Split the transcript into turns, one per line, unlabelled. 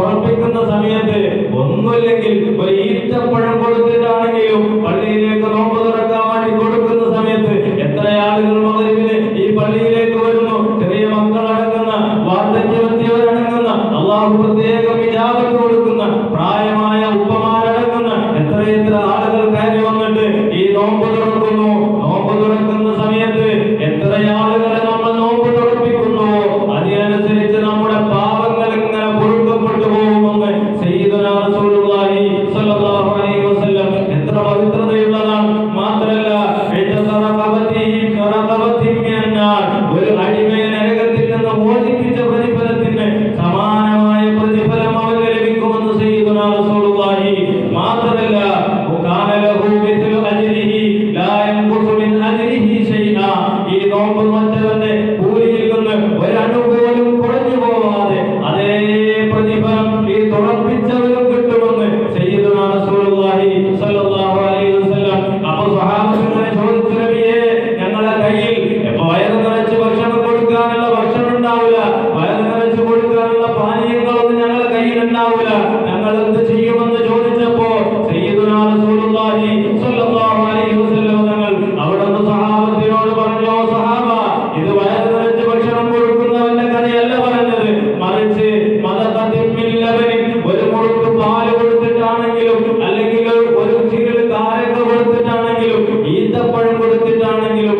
പ്രവർത്തിക്കുന്ന സമയത്ത് ഒന്നുമില്ലെങ്കിൽ ഒരു ഈറ്റപ്പഴം മറ്റവന്റെ കൂലിയിൽ നിന്ന് ഒരണു പോലും കുറഞ്ഞു പോവാതെ പ്രതിഫലം ഈ തുറപ്പിച്ചവരും കിട്ടുമെന്ന് അപ്പൊ സഹാബികളെ ചോദിച്ചു നബിയെ ഞങ്ങളുടെ കയ്യിൽ വയറ് നിറച്ച് ഭക്ഷണം കൊടുക്കാനുള്ള ഭക്ഷണം ഉണ്ടാവില്ല. വയറ് നിറച്ച് കൊടുക്കാനുള്ള പാനീയങ്ങളൊന്നും ഞങ്ങളുടെ കയ്യിൽ ഉണ്ടാവില്ല. ഞങ്ങൾ എന്ത് ചെയ്യും? കൊടുത്തിട്ടാണെങ്കിലും